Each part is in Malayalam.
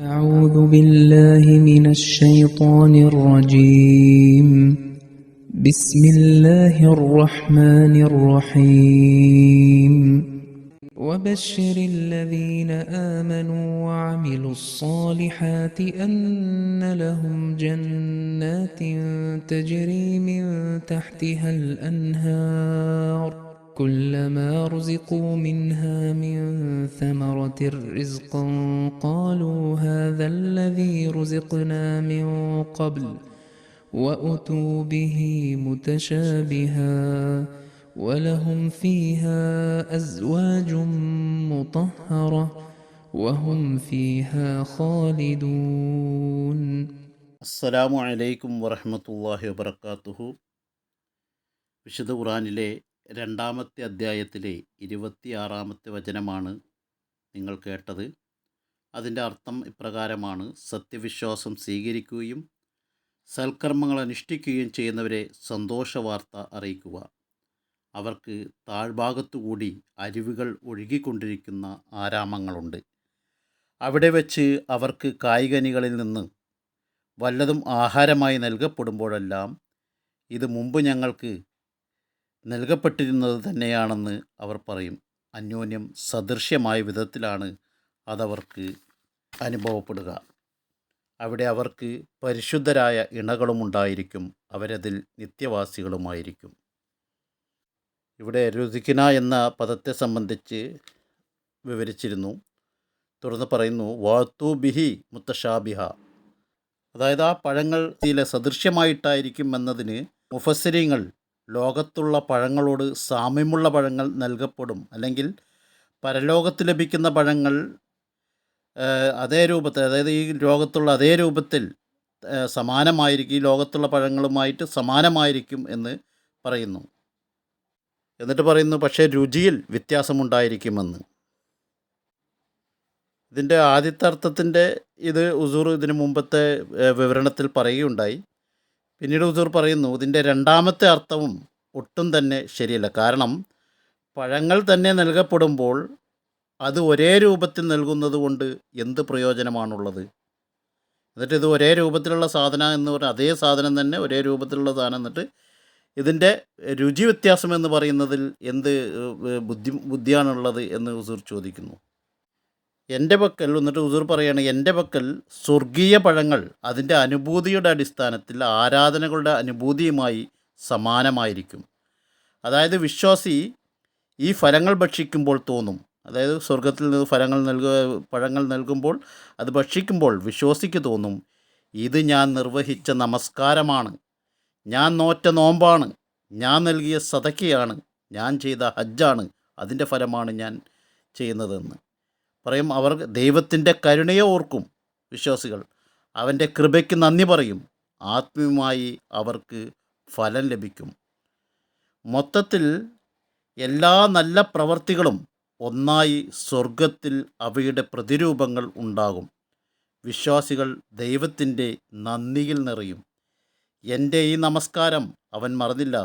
أعوذ بالله من الشيطان الرجيم. بسم الله الرحمن الرحيم. وبشر الذين آمنوا وعملوا الصالحات أن لهم جنات تجري من تحتها الأنهار. كلما رزقوا منها من ثمرة رزقا قالوا هذا الذي رزقنا من قبل وأتوا به متشابها ولهم فيها أزواج مطهرة وهم فيها خالدون അസ്സലാമു അലൈക്കും വറഹമത്തല്ലാഹി വബർക്കാത്തുഹു വിശുദ്ധ ഖുറാനിലെ രണ്ടാമത്തെ അധ്യായത്തിലെ ഇരുപത്തിയാറാമത്തെ വചനമാണ് നിങ്ങൾ കേട്ടത്. അതിന്റെ അർത്ഥം ഇപ്രകാരമാണ്. സത്യവിശ്വാസം സ്വീകരിക്കുകയും സൽക്കർമ്മങ്ങൾ അനുഷ്ഠിക്കുകയും ചെയ്യുന്നവരെ സന്തോഷവാർത്ത അറിയിക്കുക. അവർക്ക് താഴ്ഭാഗത്തുകൂടി അരുവികൾ ഒഴുകിക്കൊണ്ടിരിക്കുന്ന ആരാമങ്ങളുണ്ട്. അവിടെ വെച്ച് അവർക്ക് കായികനികളിൽ നിന്ന് വല്ലതും ആഹാരമായി നൽകപ്പെടുമ്പോഴെല്ലാം ഇത് മുമ്പ് ഞങ്ങൾക്ക് നൽകപ്പെട്ടിരുന്നത് തന്നെയാണെന്ന് അവർ പറയും. അന്യോന്യം സദൃശ്യമായ വിധത്തിലാണ് അതവർക്ക് അനുഭവപ്പെടുക. അവിടെ അവർക്ക് പരിശുദ്ധരായ ഇണകളുമുണ്ടായിരിക്കും അവരതിൽ നിത്യവാസികളുമായിരിക്കും. ഇവിടെ രുതിക്കിന എന്ന പദത്തെ സംബന്ധിച്ച് വിവരിച്ചിരുന്നു. തുടർന്ന് പറയുന്നു വാത്തു ബിഹി മുത്തഷാബിഹ അതായത് ആ പഴങ്ങൾ ഇതിലെ സദൃശ്യമായിട്ടായിരിക്കും എന്നതിന് മുഫസ്സിരിങ്ങൾ ലോകത്തുള്ള പഴങ്ങളോട് സാമ്യമുള്ള പഴങ്ങൾ നൽകപ്പെടും. അല്ലെങ്കിൽ പരലോകത്ത് ലഭിക്കുന്ന പഴങ്ങൾ അതേ രൂപത്തിൽ അതായത് ഈ ലോകത്തുള്ള അതേ രൂപത്തിൽ സമാനമായിരിക്കും ഈ ലോകത്തുള്ള പഴങ്ങളുമായിട്ട് സമാനമായിരിക്കും എന്ന് പറയുന്നു. എന്നിട്ട് പറയുന്നു പക്ഷേ രുചിയിൽ വ്യത്യാസമുണ്ടായിരിക്കുമെന്ന്. ഇതിന്റെ ആദ്യത്തെ അർത്ഥത്തിന്റെ ഇത് ഉസൂർ ഇതിനു മുമ്പത്തെ വിവരണത്തിൽ പറയുകയുണ്ടായി. പിന്നീട് ഹുസൂർ പറയുന്നു ഇതിന്റെ രണ്ടാമത്തെ അർത്ഥവും ഒട്ടും തന്നെ ശരിയല്ല. കാരണം പഴങ്ങൾ തന്നെ നൽകപ്പെടുമ്പോൾ അത് ഒരേ രൂപത്തിൽ നൽകുന്നത് കൊണ്ട് എന്ത് പ്രയോജനമാണുള്ളത്? എന്നിട്ട് ഇത് ഒരേ രൂപത്തിലുള്ള സാധന എന്ന് പറഞ്ഞാൽ അതേ സാധനം തന്നെ ഒരേ രൂപത്തിലുള്ള സാധനം എന്നിട്ട് ഇതിന്റെ രുചി വ്യത്യാസം എന്ന് പറയുന്നതിൽ എന്ത് ബുദ്ധി ബുദ്ധിയാണുള്ളത് എന്ന് ഹുസൂർ ചോദിക്കുന്നു. എന്റെ പക്കൽ എന്നിട്ട് ഉസൂർ പറയുകയാണ് എന്റെ പക്കൽ സ്വർഗീയ പഴങ്ങൾ അതിന്റെ അനുഭൂതിയുടെ അടിസ്ഥാനത്തിൽ ആരാധനകളുടെ അനുഭൂതിയുമായി സമാനമായിരിക്കും. അതായത് വിശ്വാസി ഈ ഫലങ്ങൾ ഭക്ഷിക്കുമ്പോൾ തോന്നും. അതായത് സ്വർഗത്തിൽ നിന്ന് ഫലങ്ങൾ നൽകുക പഴങ്ങൾ നൽകുമ്പോൾ അത് ഭക്ഷിക്കുമ്പോൾ വിശ്വാസിക്ക് തോന്നും ഇത് ഞാൻ നിർവഹിച്ച നമസ്കാരമാണ്. ഞാൻ നോറ്റ നോമ്പാണ്. ഞാൻ നൽകിയ സതക്കയാണ് ഞാൻ ചെയ്ത ഹജ്ജാണ്. അതിന്റെ ഫലമാണ് ഞാൻ ചെയ്യുന്നതെന്ന്. പറയും അവർ ദൈവത്തിന്റെ കരുണയെ ഓർക്കും വിശ്വാസികൾ. അവന്റെ കൃപയ്ക്ക് നന്ദി പറയും. ആത്മീയമായി അവർക്ക് ഫലം ലഭിക്കും. മൊത്തത്തിൽ എല്ലാ നല്ല പ്രവർത്തികളും ഒന്നായി സ്വർഗത്തിൽ അവയുടെ പ്രതിരൂപങ്ങൾ ഉണ്ടാകും. വിശ്വാസികൾ ദൈവത്തിന്റെ നന്ദിയിൽ നിറയും. എന്റെ ഈ നമസ്കാരം അവൻ മറന്നില്ല.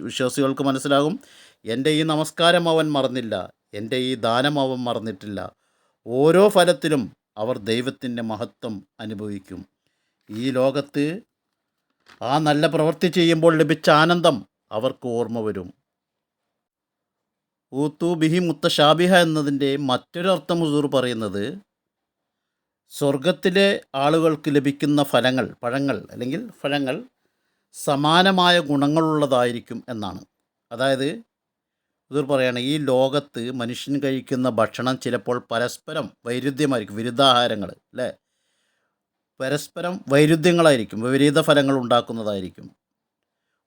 വിശ്വാസികൾക്ക് മനസ്സിലാകും എന്റെ ഈ നമസ്കാരം അവൻ മറന്നില്ല. എന്റെ ഈ ദാനം അവൻ മറന്നിട്ടില്ല. ഓരോ ഫലത്തിലും അവർ ദൈവത്തിന്റെ മഹത്വം അനുഭവിക്കും. ഈ ലോകത്ത് ആ നല്ല പ്രവൃത്തി ചെയ്യുമ്പോൾ ലഭിച്ച ആനന്ദം അവർക്ക് ഓർമ്മ വരും. ഊത്തു ബിഹി മുത്തശാബിഹ എന്നതിന്റെ മറ്റൊരർത്ഥം ഹുസൂർ പറയുന്നത് സ്വർഗത്തിലെ ആളുകൾക്ക് ലഭിക്കുന്ന ഫലങ്ങൾ പഴങ്ങൾ അല്ലെങ്കിൽ ഫലങ്ങൾ സമാനമായ ഗുണങ്ങളുള്ളതായിരിക്കും എന്നാണ്. അതായത് ഹുസൂർ പറയുകയാണ് ഈ ലോകത്ത് മനുഷ്യൻ കഴിക്കുന്ന ഭക്ഷണം ചിലപ്പോൾ പരസ്പരം വൈരുദ്ധ്യമായിരിക്കും വിരുദ്ധാഹാരങ്ങൾ അല്ലേ? പരസ്പരം വൈരുദ്ധ്യങ്ങളായിരിക്കും വിപരീത ഫലങ്ങൾ ഉണ്ടാക്കുന്നതായിരിക്കും.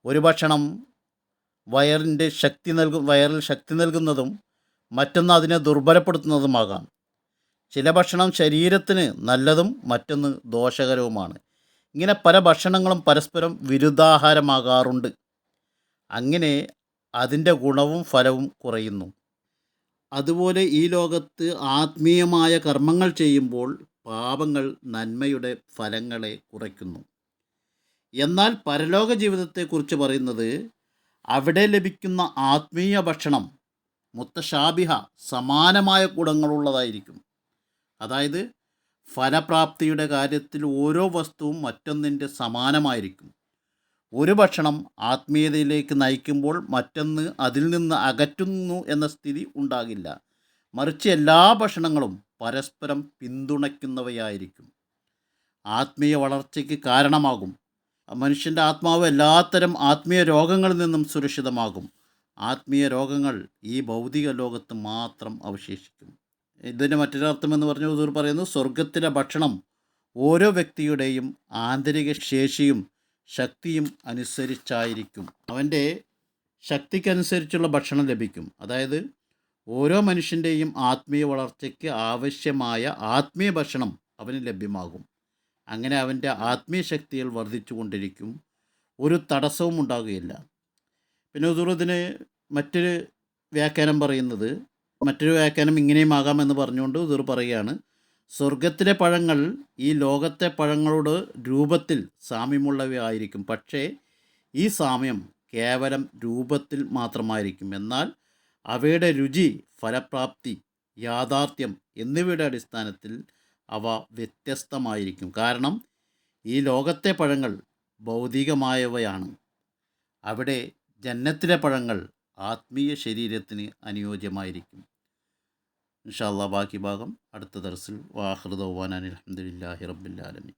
ഒരു ഭക്ഷണം വയറിന്റെ ശക്തി നൽകും വയറിൽ ശക്തി നൽകുന്നതും മറ്റൊന്ന് അതിനെ ദുർബലപ്പെടുത്തുന്നതുമാകാം. ചില ഭക്ഷണം ശരീരത്തിന് നല്ലതും മറ്റൊന്ന് ദോഷകരവുമാണ്. ഇങ്ങനെ പല ഭക്ഷണങ്ങളും പരസ്പരം വിരുദ്ധാഹാരമാകാറുണ്ട്. അങ്ങനെ അതിന്റെ ഗുണവും ഫലവും കുറയുന്നു. അതുപോലെ ഈ ലോകത്ത് ആത്മീയമായ കർമ്മങ്ങൾ ചെയ്യുമ്പോൾ പാപങ്ങൾ നന്മയുടെ ഫലങ്ങളെ കുറയ്ക്കുന്നു. എന്നാൽ പരലോക ജീവിതത്തെക്കുറിച്ച് പറയുന്നത് അവിടെ ലഭിക്കുന്ന ആത്മീയ ഭക്ഷണം മുത്തശാബിഹ സമാനമായ ഗുണങ്ങളുള്ളതായിരിക്കും. അതായത് ഫലപ്രാപ്തിയുടെ കാര്യത്തിൽ ഓരോ വസ്തുവും മറ്റൊന്നിന്റെ സമാനമായിരിക്കും. ഒരു ഭക്ഷണം ആത്മീയതയിലേക്ക് നയിക്കുമ്പോൾ മറ്റൊന്ന് അതിൽ നിന്ന് അകറ്റുന്നു എന്ന സ്ഥിതി ഉണ്ടാകില്ല. മറിച്ച് എല്ലാ ഭക്ഷണങ്ങളും പരസ്പരം പിന്തുണയ്ക്കുന്നവയായിരിക്കും. ആത്മീയ വളർച്ചയ്ക്ക് കാരണമാകും. മനുഷ്യന്റെ ആത്മാവ് എല്ലാത്തരം ആത്മീയ രോഗങ്ങളിൽ നിന്നും സുരക്ഷിതമാകും. ആത്മീയ രോഗങ്ങൾ ഈ ഭൗതിക ലോകത്ത് മാത്രം അവശേഷിക്കും. ഇതിന്റെ മറ്റൊരർത്ഥം എന്ന് പറഞ്ഞ പറയുന്നു സ്വർഗത്തിലെ ഭക്ഷണം ഓരോ വ്യക്തിയുടെയും ആന്തരിക ശേഷിയും ശക്തിയും അനുസരിച്ചായിരിക്കും. അവന്റെ ശക്തിക്കനുസരിച്ചുള്ള ഭക്ഷണം ലഭിക്കും. അതായത് ഓരോ മനുഷ്യന്റെയും ആത്മീയ വളർച്ചയ്ക്ക് ആവശ്യമായ ആത്മീയ ഭക്ഷണം അവന് ലഭ്യമാകും. അങ്ങനെ അവന്റെ ആത്മീയ ശക്തികൾ വർദ്ധിച്ചു കൊണ്ടിരിക്കും ഒരു തടസ്സവും ഉണ്ടാകുകയില്ല. പിന്നെ ഉദൂറത്തിന് മറ്റൊരു വ്യാഖ്യാനം പറയുന്നത് മറ്റൊരു വ്യാഖ്യാനം ഇങ്ങനെയും ആകാമെന്ന് പറഞ്ഞുകൊണ്ട് ഉദൂർ പറയുകയാണ് സ്വർഗത്തിലെ പഴങ്ങൾ ഈ ലോകത്തെ പഴങ്ങളുടെ രൂപത്തിൽ സാമ്യമുള്ളവയായിരിക്കും. പക്ഷേ ഈ സാമ്യം കേവലം രൂപത്തിൽ മാത്രമായിരിക്കും. എന്നാൽ അവയുടെ രുചി ഫലപ്രാപ്തി യാഥാർത്ഥ്യം എന്നിവയുടെ അടിസ്ഥാനത്തിൽ അവ വ്യത്യസ്തമായിരിക്കും. കാരണം ഈ ലോകത്തെ പഴങ്ങൾ ഭൗതികമായവയാണ്. അവിടെ ജന്നത്തിലെ പഴങ്ങൾ ആത്മീയ ശരീരത്തിന് അനുയോജ്യമായിരിക്കും. ഇൻഷാല്ലാ ബാക്കി ഭാഗം അടുത്ത ദർസിൽ വാഹൃദവാൻ അലഹമുല്ലാഹി റബ്ബില്ലാലമി